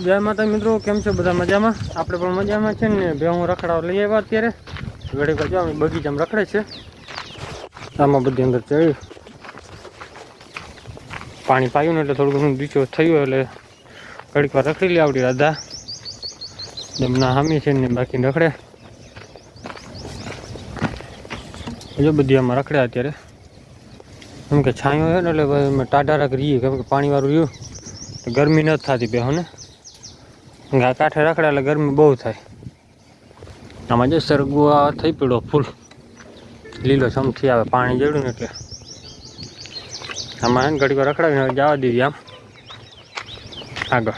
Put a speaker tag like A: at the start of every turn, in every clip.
A: જય માતા મિત્રો, કેમ છો બધા મજામાં? આપણે પણ મજામાં છે ને બે હું રખડાવ લઈ આવ્યા અત્યારે. ઘડી પર જો અમે બગીચામાં રખડે છે. આમાં બધી અંદર ચડ્યું. પાણી પાયું ને એટલે થોડું ઘણું બીચો થયું એટલે ઘડીક વાર રખડી લે આવડી રાધા. એમના હામી છે ને બાકી રખડે. જો બધી આમાં રખડ્યા અત્યારે. એમ કે છાંયો હોય ને એટલે ટાઢા રાખ રહીએ કેમ કે પાણીવાળું રહ્યું. ગરમી નથી થતી બેહોને આ કાંઠે રખડે એટલે ગરમી બહુ થાય. આમાં જો સરગુઆ થઈ પડ્યો ફૂલ. લીલો સમથી આવે, પાણી જડ્યું ને એટલે. આમાં એને ઘડીકો રખડાવીને જવા દીધી આમ. આગળ.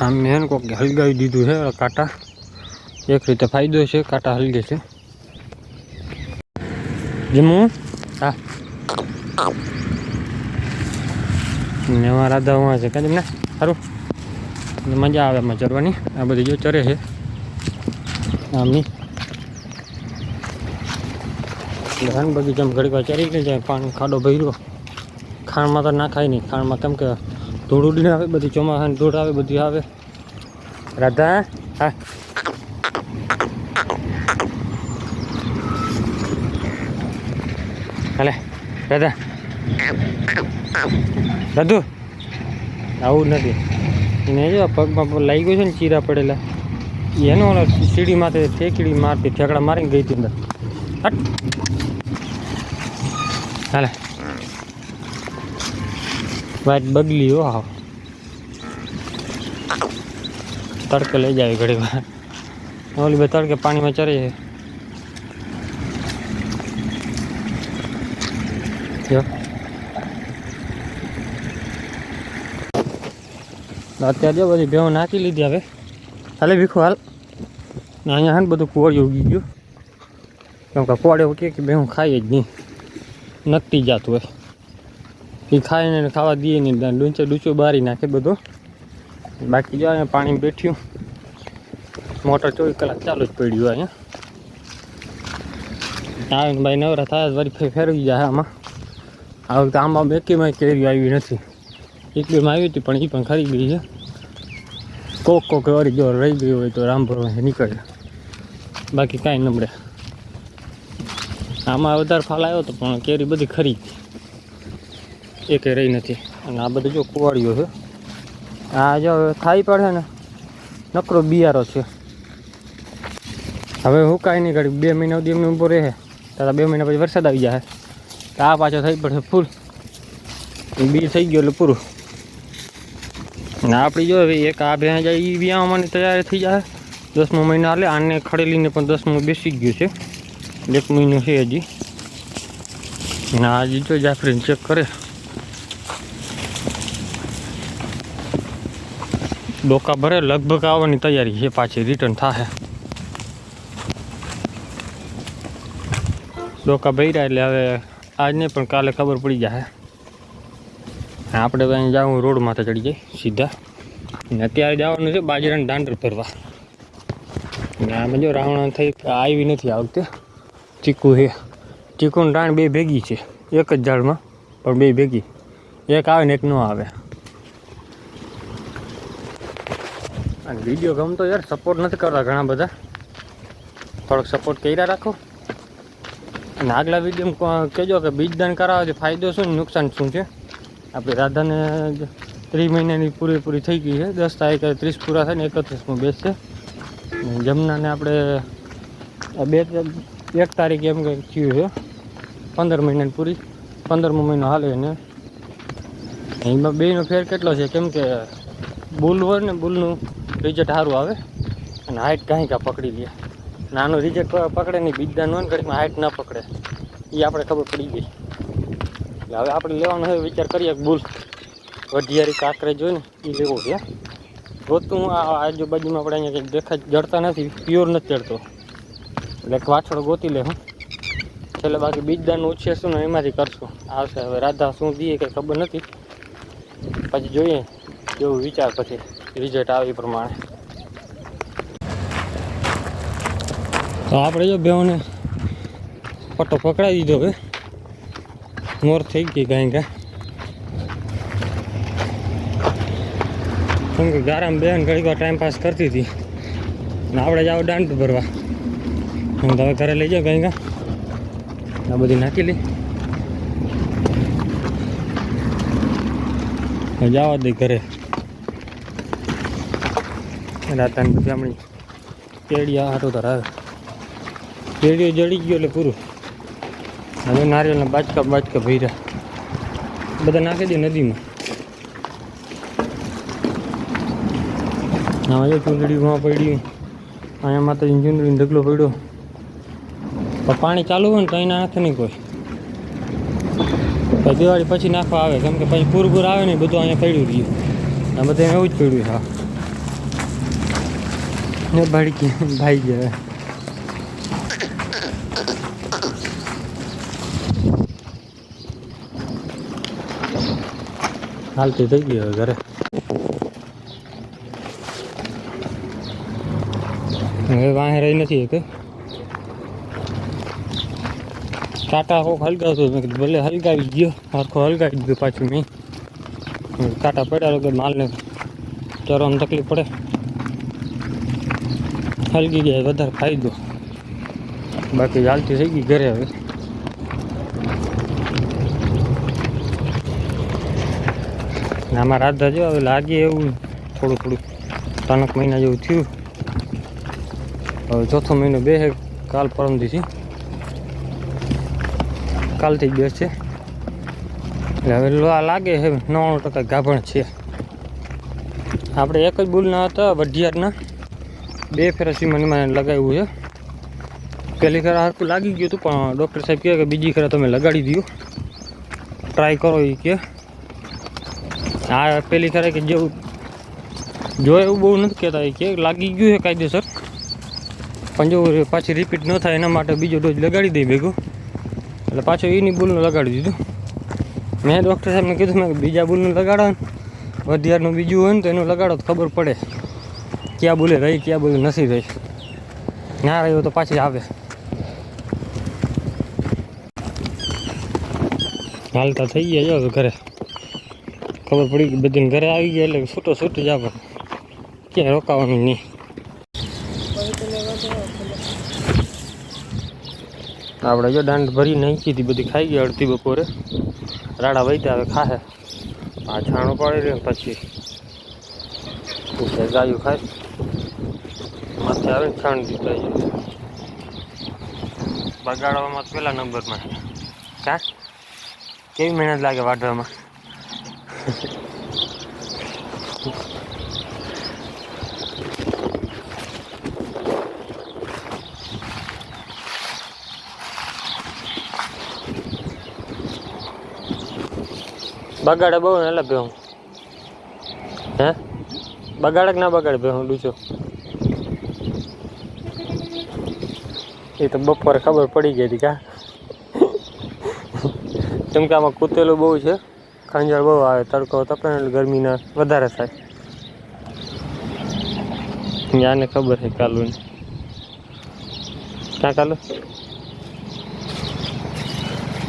A: આમ મેં કોક હલગાવી દીધું છે કાંટા. એક રીતે ફાયદો છે, કાંટા હલગે છે. જમવું હા. ને એમાં રાધા ઉવા છે. કાંઈ ને સારું ને મજા આવે એમાં ચરવાની. આ બધી જો ચરે છે. આમની. ઘણી બગીચામાં ઘડીક વાર ચરી લઈ જાય, પાણી ખાડો ભર્યો. ખાણમાં તો નાખાય નહીં. ખાણમાં કેમ કે ધૂળ ઉડીને આવે, બધી ચોમાસાની ધૂળ આવે, બધી આવે. રાધા, હા. હાલે. રાધા. રાધુ આવું નથી. એને જો પગમાં લઈ ગયું છે ને ચીરા પડેલા. એનો સીડી માથે ઠેકડી મારતી, ઠેકડા મારીને ગઈ હતી અંદર. હાલે. વાઈટ બગલી હો હા તડકે લઈ જાય ઘડી વાર ઓલી બે તડકે પાણીમાં ચરે છે. જો. અત્યારે બધી ભેહું નાખી લીધી હવે. હાલે ભીખો હાલ. ને અહીંયા હે ને બધું કોળિયું ઉગી ગયું. કેમ કે કોળે કે કે ભેવું ખાઈ જ નહીં. નકટી જાતું હોય. એ ખાઈને ખાવા દઈએ નહીં. ડૂંચે ડૂંચો બારી નાખે બધો. બાકી જો અહીંયા પાણી બેઠ્યું મોટર ચોવીસ કલાક ચાલુ જ પડ્યું અહીંયા. આવીને ભાઈ નવરા થાય વળી ફેરવી જાય આમાં. આ વખતે આમાં બેકીમાં કેરી આવી નથી. એક બેમાં આવી હતી, પણ એ પણ ખરી ગઈ છે. કોક કોક વળી જો રહી ગયું હોય તો રામ ભરવા નીકળે. બાકી કાંઈ નબળે આમાં વધારે ફાલ આવ્યો હતો પણ કેરી બધી ખરી ગઈ એકે રહી નથી. અને આ બધું જો કુવાડીઓ છે. આ જો ખાઈ પડે ને, નકરો બિયારો છે. હવે હું કાંઈ નહીં કરી, બે મહિના સુધી એમને ઊભો રહે. તારા બે મહિના પછી વરસાદ આવી જાય. તો આ પાછો થઈ પડશે ફૂલ. બી થઈ ગયો એટલે પૂરું. ને આપણી જો એક આ ભેં જાય એ વ્યાવવાની તૈયારી થઈ જાય. દસમો મહિનો હાલે આને ખડેલીને પણ દસમું બેસી ગયું છે. એક મહિનો છે હજી. ના હજી જો જાફરીને ચેક કરે. ડોકા ભરે, લગભગ આવવાની તૈયારી છે, પાછી રિટર્ન થશે ડોકા ભર્યા એટલે હવે આજ નહીં પણ કાલે ખબર પડી જાય આપણે તો અહીં જાઉં, રોડ માથે ચડી જાય સીધા. ને અત્યારે જવાનું છે બાજરાના દાંડર ભરવા. આમાં જો રાવણ થઈ આવી નથી આ વખતે ચીકુ છે. ચીકુનું રાણ બે ભેગી છે. એક જ ઝાડમાં, પણ બે ભેગી. એક આવે ને એક ન આવે. અને વીડિયો ગમતો યાર સપોર્ટ નથી કરતા ઘણા બધા. થોડોક સપોર્ટ કર્યા રાખો. અને આગલા વીડિયો કહેજો કે બીજદાન છે, ફાયદો શું નુકસાન શું છે? આપણે રાધાને ત્રીસ મહિનાની પૂરેપૂરી થઈ ગઈ છે. દસ તારીખે ત્રીસ પૂરા થાય ને એકત્રીસમાં બેસશે જમનાને આપણે બે એક તારીખે એમ કંઈક થયું છે. પંદર મહિનાની પૂરી. પંદરમો મહિનો હાલે ને એમાં બેનો ફેર કેટલો છે? કેમ કે બુલ હોય ને બુલનું રિઝલ્ટ સારું આવે. અને હાઇટ કાંઈ કાં પકડી લે. નાનું રિઝલ્ટ પકડે નહીં બીજદાન હોય ને ઘડીમાં હાઇટ ના પકડે. એ આપણે ખબર પડી ગઈ. એટલે હવે આપણે લેવાનો હવે વિચાર કરીએ બુલ. વઢિયારી કાંકરે જોઈ ને એ લેવો છે ગોતું આ આજુબાજુમાં આપણે અહીંયા કંઈક દેખાય, જડતા નથી પ્યોર નથી ચડતો એટલે એક વાછડો ગોતી લે, હું. છેલ્લે બાકી બીજદાનું ઉછેરશું ને એમાંથી કરશું. આવશે હવે રાધા શું દઈએ કંઈ ખબર નથી. પછી જોઈએ એવું વિચાર પછી રિઝલ્ટ આવે એ પ્રમાણે. તો આપણે જો બેઓને પટ્ટો પકડાવી દીધો હવે. મોર થઈ ગઈ ગાય ગા કેમ કે ગારામ બેન ઘડીક વાર ટાઈમ પાસ કરતી હતી. ને આપણે જાવ દાંડ ભરવા. હું તમે ઘરે લઈ જાઉં કંઈ આ બધી નાખી હવે જવા દે ઘરે. રાતાની પછી આપણી કેડિયા હાટો તાર આવે કેડિયો જડી ગયો એટલે પૂરું. હવે નારિયેળના બાચકા બાચકા ભર્યા. બધા નાખી દે નદીમાં. હા જો ચૂંદડી માં પડ્યું અહીંયા માતાજી ચૂંદડીનો ઢગલો પડ્યો. પણ પાણી ચાલુ હોય ને તો અહીં નાખે નહીં કોઈ. પછી દિવાળી પછી નાખવા આવે. કેમ કે પછી પૂર પૂર આવે ને બધું અહીંયા પડ્યું રહ્યું. આ બધું એવું જ પડ્યું હા. ભાઈ ગયા. હાલતી થઈ ગઈ હવે ઘરે હવે વાહે રહી નથી એક કાંટા કોક હલગાવતો મેં કીધું ભલે હલગાવી ગયો આખો હલગાવી ગયો પાછું મેં કાંટા પડ્યા વગર માલને ચરવામાં તકલીફ પડે હલગી જાય વધારે ફાયદો બાકી હાલતી થઈ ગઈ ઘરે હવે આમાં રાધા જો હવે લાગે એવું થોડું થોડું ત્રણક મહિના જેવું થયું. હવે ચોથો મહિનો બે કાલ પરમ દીધી કાલથી બે છે. એટલે હવે લો- લાગે છે, નવ્વાણું ટકા ગાભણ છે. આપણે એક જ બુલના હતા, વઢિયારના. બે ફેરા સીમાનીમાં લગાવ્યું છે. પહેલી ફેરા હરકું લાગી ગયું હતું, પણ ડૉક્ટર સાહેબ કહે કે બીજી ફેરા તમે લગાડી દો ટ્રાય કરો એ કે. આ પેલી ખરે કે જેવું જો એવું બહુ નથી કહેતા કે લાગી ગયું છે કાયદેસર. પણ જો પાછી રિપીટ ન થાય એના માટે બીજો ડોઝ લગાડી દઈ ભેગો. એટલે પાછો એની બુલનું લગાડી દીધું. મેં ડૉક્ટર સાહેબને કીધું, મેં બીજા બુલનું લગાડો ને. વધિયારનું બીજું હોય ને તો એનું લગાડો તો ખબર પડે ક્યાં બુલે રહી, ક્યાં બોલે નથી રહી. ના રહ્યો તો પાછી આવે. હાલતા થઈ ગયા જો ઘરે. ખબર પડી કે બધી ઘરે આવી ગયા એટલે છૂટો છૂટું જ આપણે ક્યાંય રોકાવાનું નહીં. આપણે જો દાંડ ભરી નાખી હતી, બધી ખાઈ ગયા અડધી બપોરે. રાડા વૈતા હવે ખાશે આ છાણું પાડી રહ્યું પછી. ગાયું ખાય. માથે આવે છાણ દીધા બગાડવામાં પહેલા નંબરમાં. કા કેવી મહેનત લાગે વાઢવામાં? બગાડે બહુ ને એટલે હું હે? બગાડે ના બગાડે ભેહું, ડૂચો? એ તો બપોરે ખબર પડી ગઈ હતી કા. કેમ આમાં કૂતેલું બહુ છે. ખંજર બહુ આવે તડકો તપે એટલે ગરમીના વધારે થાય. આને ખબર છે કાલુ ને ક્યાં કાલુ?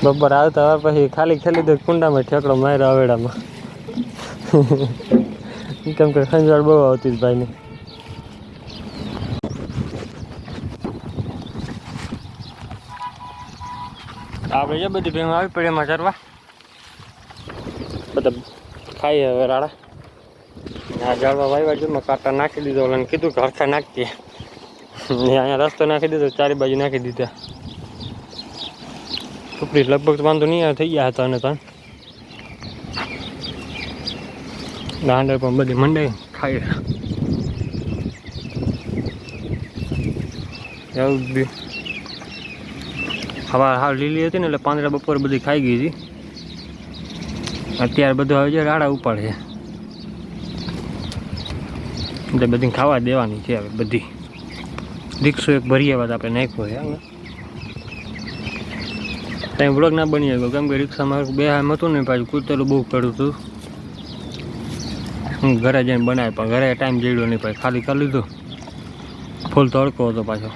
A: બપોર આવતા વાર પછી ખાલી ખેલી દે કુંડામાં ઠેકડો માર્યો આવેડામાં કેમ કે ખંજવાળ બહુ આવતી જ ભાઈને. આપણે જે બધી ભેગું આવી પડે એમાં ચરવા. ખાઈએ હવે રાડા. આ જાળવા વાવ્યા છે મેં કાંટા નાખી દીધો ઓલાને કીધું કે હરખા નાખતી અહીંયા રસ્તો નાખી દીધો, ચારે બાજુ નાખી દીધા. ટુકડી લગભગ વાંધો નહીં થઈ ગયા હતા અને ત્યાં દાંડર પણ બધી મંડે ખાઈ બી. હવા હા લીલી હતી ને એટલે પાંદડા બપોર બધી ખાઈ ગઈ હતી. અત્યારે બધું હવે જે રાડા ઉપાડે છે. એટલે બધી ખાવા દેવાની છે હવે બધી. દીક્ષો એક ભરી વાત આપણે નાખ્યો છે ત્યાં બ્લોગ ના બની ગયો કેમ કે રિક્ષામાં બે હામ હતું ને પાછું કૂતરું બહુ પડ્યું હતું. હું ઘરે જઈને બનાવ્યો, પણ ઘરે ટાઈમ જડ્યો નહીં પછી ખાલી કરી લીધું. ફૂલ તડકો હતો પાછો.